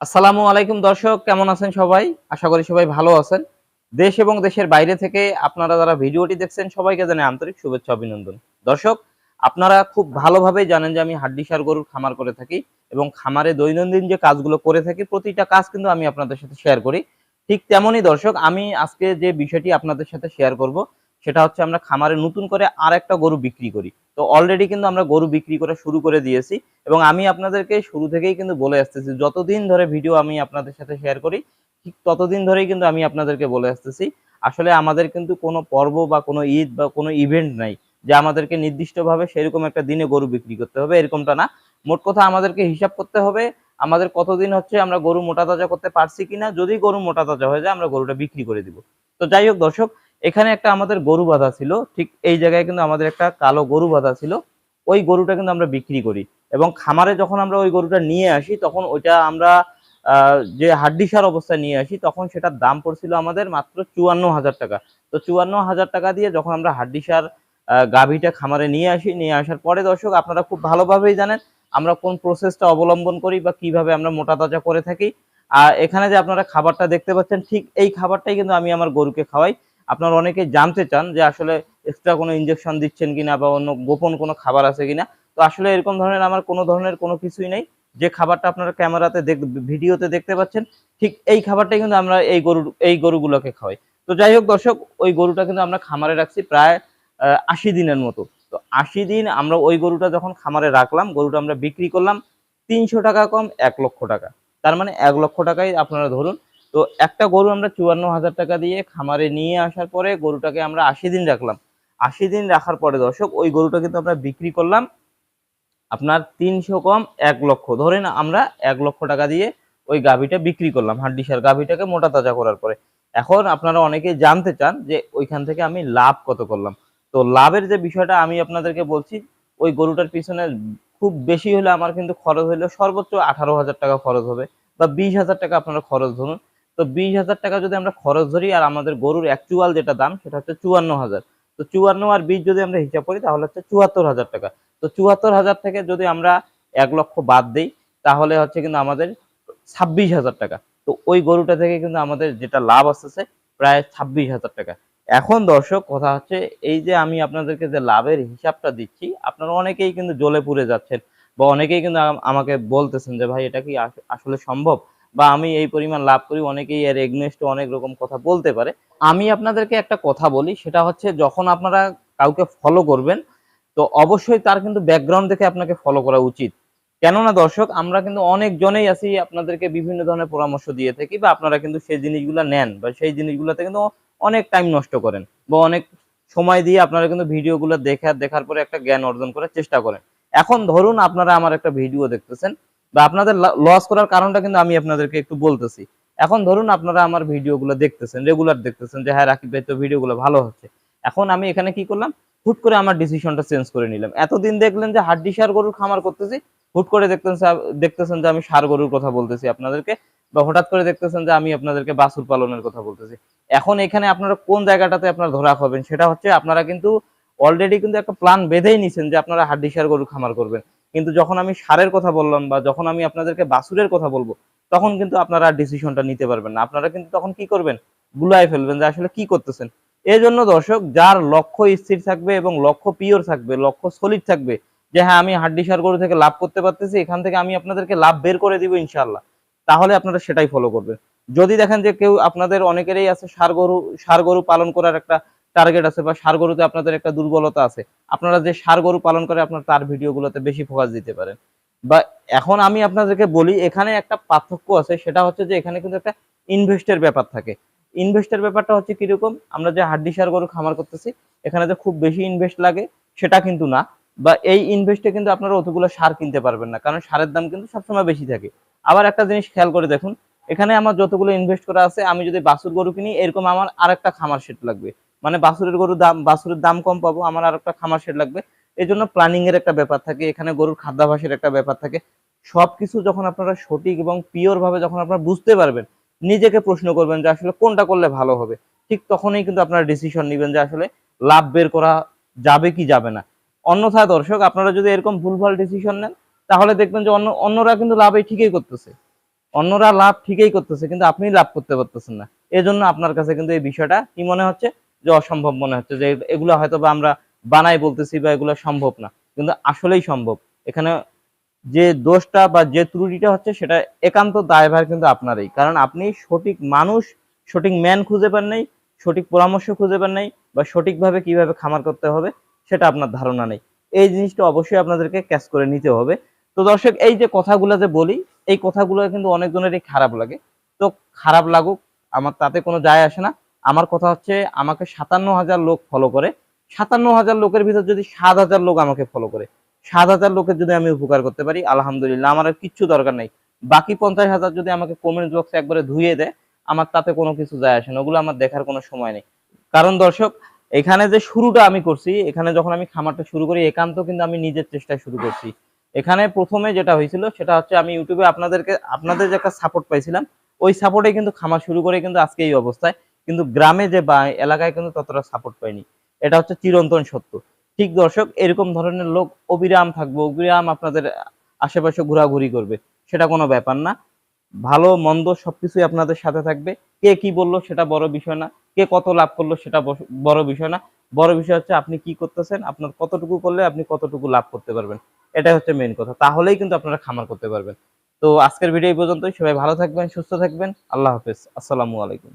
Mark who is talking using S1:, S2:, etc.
S1: আসসালামু আলাইকুম দর্শক, কেমন আছেন সবাই? আশা করি সবাই ভালো আছেন। দেশ এবং দেশের বাইরে থেকে আপনারা যারা ভিডিওটি দেখছেন, সবাইকে জানাই আন্তরিক শুভেচ্ছা, অভিনন্দন। দর্শক, আপনারা খুব ভালোভাবেই জানেন যে আমি হাড্ডিসার গরুর খামার করে থাকি এবং খামারে দৈনন্দিন যে কাজগুলো করে থাকি, প্রতিটা কাজ কিন্তু আমি আপনাদের সাথে শেয়ার করি। ঠিক তেমনই দর্শক, আমি আজকে যে বিষয়টি আপনাদের সাথে শেয়ার করব, সেটা হচ্ছে আমরা খামারে নতুন করে আর একটা গরু বিক্রি করি। তো অলরেডি কিন্তু আমরা গরু বিক্রি করে শুরু করে দিয়েছি এবং আমি আপনাদেরকে শুরু থেকেই কিন্তু বলে আসতেছি, যতদিন ধরে ভিডিও আমি আপনাদের সাথে শেয়ার করি, ঠিক ততদিন ধরেই কিন্তু আমি আপনাদেরকে বলে আসতেছি, আসলে আমাদের কিন্তু কোনো পর্ব বা কোনো ঈদ বা কোনো ইভেন্ট নাই যে আমাদেরকে নির্দিষ্টভাবে সেরকম একটা দিনে গরু বিক্রি করতে হবে, এরকমটা না। মোট কথা আমাদেরকে হিসাব করতে হবে, আমাদের কতদিন হচ্ছে আমরা গরু মোটা তাজা করতে পারছি কিনা, যদি গরু মোটা তাজা হয়ে যায় আমরা গরুটা বিক্রি করে দিব। তো যাই হোক দর্শক এখানে একটা আমাদের গরু বাঁধা ছিল, ঠিক এই জায়গায় কিন্তু আমাদের একটা কালো গরু বাঁধা ছিল, ওই গরুটা কিন্তু আমরা বিক্রি করি। এবং খামারে যখন আমরা ওই গরুটা নিয়ে আসি, তখন ওইটা আমরা যে হাড্ডিসার অবস্থায় নিয়ে আসি, তখন সেটার দাম পড়ছিল আমাদের মাত্র চুয়ান্ন হাজার টাকা। তো চুয়ান্ন হাজার টাকা দিয়ে যখন আমরা হাড্ডিসার গাভীটা খামারে নিয়ে আসি, নিয়ে আসার পরে দর্শক, আপনারা খুব ভালোভাবেই জানেন আমরা কোন প্রসেসটা অবলম্বন করি বা কীভাবে আমরা মোটা তাজা করে থাকি। আর এখানে যে আপনারা খাবারটা দেখতে পাচ্ছেন, ঠিক এই খাবারটাই কিন্তু আমি আমার গরুকে খাওয়াই। আপনারা অনেকেই জানতে চান যে আসলে এক্সট্রা কোনো ইনজেকশন দিচ্ছেন কিনা বা অন্য গোপন কোনো খাবার আছে কিনা, তো আসলে এরকম ধরনের আমার কোনো ধরনের কোনো কিছুই নেই। যে খাবারটা আপনারা ক্যামেরাতে দেখ, ভিডিওতে দেখতে পাচ্ছেন, ঠিক এই খাবারটাই কিন্তু আমরা এই গরু এই গরুগুলোকে খাওয়াই। তো যাই হোক দর্শক, ওই গরুটা কিন্তু আমরা খামারে রাখছি প্রায় আশি দিনের মতো। তো আশি দিন আমরা ওই গরুটা যখন খামারে রাখলাম, গরুটা আমরা বিক্রি করলাম তিনশো টাকা কম এক লক্ষ টাকা। তার মানে এক লক্ষ টাকাই আপনারা ধরুন তো একটা গরু আমরা চুয়ান্ন হাজার টাকা দিয়ে খামারে নিয়ে আসার পরে গরুটাকে আমরা আশি দিন রাখলাম। আশি দিন রাখার পরে দর্শক, ওই গরুটা কিন্তু আমরা বিক্রি করলাম আপনার তিনশো কম এক লক্ষ। ধরেন আমরা এক লক্ষ টাকা দিয়ে ওই গাভীটা বিক্রি করলাম, হাড্ডিসার গাভীটাকে মোটা তাজা করার পরে। এখন আপনারা অনেকেই জানতে চান যে ওইখান থেকে আমি লাভ কত করলাম। তো লাভের যে বিষয়টা আমি আপনাদেরকে বলছি, ওই গরুটার পিছনে খুব বেশি হলে আমার কিন্তু খরচ হলো সর্বোচ্চ আঠারো হাজার টাকা খরচ হবে বা বিশ হাজার টাকা আপনারা খরচ ধরুন। তো বিশ হাজার টাকা যদি আমরা খরচ ধরি আর আমাদের গরুর অ্যাকচুয়াল যেটা দাম, সেটা হচ্ছে চুয়ান্ন হাজার। তো চুয়ান্ন আর বিশ যদি আমরা হিসাব করি, তাহলে হচ্ছে চুয়াত্তর হাজার টাকা। তো চুয়াত্তর হাজার থেকে যদি আমরা এক লক্ষ বাদ দিই, তাহলে হচ্ছে কিন্তু আমাদের ছাব্বিশ হাজার টাকা। তো ওই গরুটা থেকে কিন্তু আমাদের যেটা লাভ আসতেছে, প্রায় ছাব্বিশ হাজার টাকা। এখন দর্শক, কথা হচ্ছে এই যে আমি আপনাদেরকে যে লাভের হিসাবটা দিচ্ছি, আপনারা অনেকেই কিন্তু জ্বলে পুড়ে যাচ্ছেন বা অনেকেই কিন্তু আমাকে বলতেছেন যে, ভাই, এটা কি আসলে সম্ভব? বা আমি এই পরিমাণ লাভ করি, অনেকেই এর এগনেস্ট অনেক রকম কথা বলতে পারে। আমি আপনাদেরকে একটা কথা বলি, সেটা হচ্ছে যখন আপনারা কাউকে ফলো করবেন, তো অবশ্যই তার কিন্তু ব্যাকগ্রাউন্ড দেখে আপনাকে ফলো করা উচিত। কেননা দর্শক, আমরা কিন্তু অনেক জনেই আছি, আপনাদেরকে বিভিন্ন ধরনের পরামর্শ দিয়ে থাকি বা আপনারা কিন্তু সেই জিনিসগুলো নেন বা সেই জিনিসগুলোতে কিন্তু অনেক টাইম নষ্ট করেন বা অনেক সময় দিয়ে আপনারা কিন্তু ভিডিওগুলো দেখে, দেখার পরে একটা জ্ঞান অর্জন করার চেষ্টা করেন। এখন ধরুন আপনারা আমার একটা ভিডিও দেখতেছেন বা আপনাদের লস করার কারণটা কিন্তু আমি আপনাদেরকে একটু বলতেছি। এখন ধরুন আপনারা আমার ভিডিওগুলো দেখতেছেন রেগুলার দেখতেছেন যে হ্যাঁ রাকিব ভাই, তো ভিডিওগুলো ভালো হচ্ছে। এখন আমি এখানে কি করলাম? হুট করে আমার ডিসিশনটা চেঞ্জ করে নিলাম। এতদিন দেখলেন যে, হাড্ডি সার গরুর খামার করতেছি, হুট করে দেখতেন দেখতেছেন যে, আমি সার গরুর কথা বলতেছি আপনাদেরকে, বা হঠাৎ করে দেখতেছেন যে, আমি আপনাদেরকে বাসুর পালনের কথা বলতেছি। এখন এখানে আপনারা কোন জায়গাটাতে আপনারা ধরা হবেন সেটা হচ্ছে আপনারা কিন্তু অলরেডি কিন্তু একটা প্ল্যান বেঁধেই নিছেন যে, আপনারা হাড্ডি সার গরুর খামার করবেন। কিন্তু যখন আমি সারের কথা বললাম বা যখন আমি আপনাদেরকে বাছুরের কথা বলব, তখন কিন্তু আপনারা ডিসিশনটা নিতে পারবেন না। আপনারা কিন্তু তখন কি করবেন? গুলাই ফেলবেন যে আসলে কি করতেছেন। এই জন্য দর্শক, যার লক্ষ্য স্থির থাকবে এবং লক্ষ্য পিওর থাকবে, লক্ষ্য সলিড থাকবে, যে হ্যাঁ আমি হাড্ডি সার গরু থেকে লাভ করতে পারতেছি, এখান থেকে আমি আপনাদেরকে লাভ বের করে দিব ইনশাল্লাহ তাহলে আপনারা সেটাই ফলো করবেন। যদি দেখেন যে কেউ আপনাদের অনেকেরই আছে সার গরু সার গরু পালন করার একটা টার্গেট আছে বা সার গরুতে আপনাদের একটা দুর্বলতা আছে, আপনারা যে সার গরু পালন করে আপনার তার ভিডিওগুলোতে বেশি ফোকাস দিতে পারেন। বা এখন আমি আপনাদেরকে বলি, এখানে একটা পার্থক্য আছে, সেটা হচ্ছে যে এখানে কিন্তু একটা ইনভেস্টের ব্যাপার থাকে। ইনভেস্টের ব্যাপারটা হচ্ছে কীরকম, আমরা যে হাড্ডি সার গরু খামার করতেছি, এখানে যে খুব বেশি ইনভেস্ট লাগে, সেটা কিন্তু না। বা এই ইনভেস্টে কিন্তু আপনারা অতগুলো সার কিনতে পারবেন না, কারণ সারের দাম কিন্তু সবসময় বেশি থাকে। আবার একটা জিনিস খেয়াল করে দেখুন, এখানে আমার যতগুলো ইনভেস্ট করা আছে, আমি যদি বাছুর গরু কিনি, এরকম আমার আরেকটা খামার সেট লাগবে। মানে বাছুরের গরুর দাম বাছুরের দাম কম পাবো, আমার আরেকটা খামার সেট লাগবে। এই জন্য প্ল্যানিং এর একটা ব্যাপার থাকে, এখানে গরুর খাদ্যাভাসের একটা ব্যাপার থাকে। সবকিছু যখন আপনারা সঠিক এবং পিওর ভাবে যখন আপনারা বুঝতে পারবেন, নিজেকে প্রশ্ন করবেন যে আসলে কোনটা করলে ভালো হবে। ঠিক তখনই কিন্তু আপনারা ডিসিশন নেবেন যে আসলে লাভ বের করা যাবে কি যাবে না। অন্যথায় দর্শক, আপনারা যদি এরকম ভুলভাল ডিসিশন নেন, তাহলে দেখবেন যে অন্য, অন্যরা কিন্তু লাভ ঠিকই করতেছে। অন্যরা লাভ ঠিকই করতেছে, কিন্তু আপনি লাভ করতে পারতেছেন না। এই জন্য আপনার কাছে কিন্তু এই বিষয়টা কি মনে হচ্ছে? যে অসম্ভব মনে হচ্ছে, যে এগুলো হয়তো বা আমরা বানাই বলতেছি বা এগুলো সম্ভব না। কিন্তু আসলেই সম্ভব। এখানে যে দোষটা বা যে ত্রুটিটা হচ্ছে, সেটা একান্ত দায়ভার কিন্তু আপনারই। কারণ আপনি সঠিক মানুষ, সঠিক ম্যান খুঁজে পান নাই, সঠিক পরামর্শ খুঁজে পান নাই, বা সঠিকভাবে কীভাবে খামার করতে হবে, সেটা আপনার ধারণা নেই। এই জিনিসটা অবশ্যই আপনাদেরকে ক্যাচ করে নিতে হবে। তো দর্শক, এই যে কথাগুলো যে বলি, এই কথাগুলো কিন্তু অনেকজনেরই খারাপ লাগে। তো খারাপ লাগুক, আমার তাতে কোনো যায় আসে না। আমার কথা হচ্ছে আমাকে সাতান্ন হাজার লোক ফলো করে। সাতান্ন হাজার লোকের ভিতর যদি সাত হাজার লোক আমাকে ফলো করে, সাত হাজার লোকের যদি আমি উপকার করতে পারি, আলহামদুলিল্লাহ, আমার আর কিচ্ছু দরকার নেই। বাকি পঞ্চাশ হাজার যদি আমাকে কমেন্ট বক্সে একবারে ধুয়ে দেয়, আমার তাতে কোনো কিছু যায় আসে না, ওগুলো আমার দেখার কোনো সময় নেই। কারণ দর্শক, এখানে যে শুরুটা আমি করছি, এখানে যখন আমি খামারটা শুরু করি, একান্ত কিন্তু আমি নিজের চেষ্টায় শুরু করছি। এখানে প্রথমে যেটা হয়েছিল, সেটা হচ্ছে আমি ইউটিউবে আপনাদেরকে, আপনাদের যে একটা সাপোর্ট পাইছিলাম, ওই সাপোর্টে কিন্তু খামার শুরু করে কিন্তু আজকে এই অবস্থায়। কিন্তু গ্রামে যে বা এলাকায় কিন্তু ততটা সাপোর্ট পাইনি। এটা হচ্ছে চিরন্তন সত্য। ঠিক দর্শক, এরকম ধরনের লোক অবিরাম থাকবে, অবিরাম আপনাদের আশেপাশে ঘোরাঘুরি করবে, সেটা কোনো ব্যাপার না। ভালো, মন্দ সবকিছুই আপনাদের সাথে থাকবে। কে কি বলল সেটা বড় বিষয় না। কে কত লাভ করল সেটা বড় বিষয় না। বড় বিষয় হচ্ছে আপনি কি করতেছেন, আপনার কতটুকু করলে আপনি কতটুকু লাভ করতে পারবেন। এটাই হচ্ছে মেইন কথা। তাহলেই কিন্তু আপনারা খামার করতে পারবেন। তো আজকের ভিডিও এই পর্যন্তই। সবাই ভালো থাকবেন, সুস্থ থাকবেন। আল্লাহ হাফেজ। আসসালামু আলাইকুম।